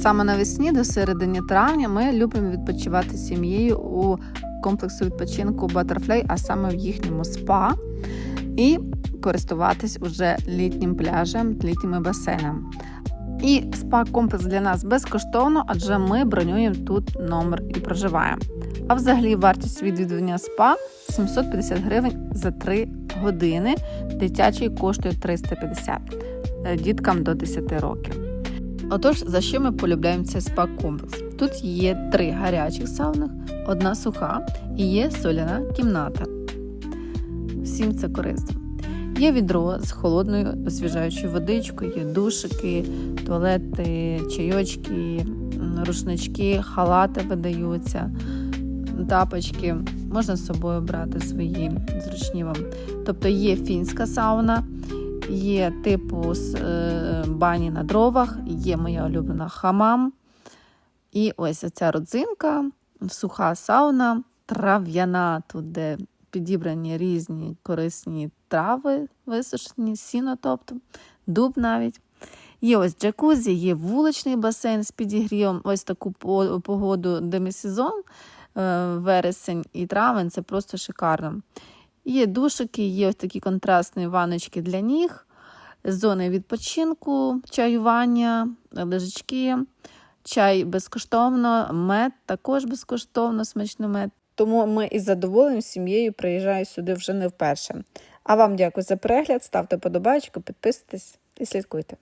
Саме навесні до середини травня ми любимо відпочивати сім'єю у комплексу відпочинку Butterfly, а саме в їхньому спа, і користуватись уже літнім пляжем, літніми басейнами. І спа-комплекс для нас безкоштовно, адже ми бронюємо тут номер і проживаємо. А взагалі вартість відвідування спа 750 гривень за 3 години. Дитячий коштує 350 е, діткам до 10 років. Отож, за що ми полюбляємо цей спа-комплекс? Тут є три гарячих сауни, одна суха і є соляна кімната. Всім це корисно. Є відро з холодною освіжаючою водичкою, є душики, туалети, чайочки, рушнички, халати видаються, тапочки. Можна з собою брати свої зручні вам. Тобто є фінська сауна, є типу з е, бані на дровах, є моя улюблена хамам. І ось оця родзинка, суха сауна, трав'яна, тут де підібрані різні корисні трави, висушені, сіно, тобто, дуб навіть. Є ось джакузі, є вуличний басейн з підігрівом, ось таку по- погоду демісезон, е, вересень і травень це просто шикарно. Є душики, є ось такі контрастні ваночки для ніг, зони відпочинку, чаювання, лежачки, чай безкоштовно, мед також безкоштовно, смачний мед. Тому ми із задоволенням сім'єю приїжджаю сюди вже не вперше. А вам дякую за перегляд, ставте подобайку, підписуйтесь і слідкуйте.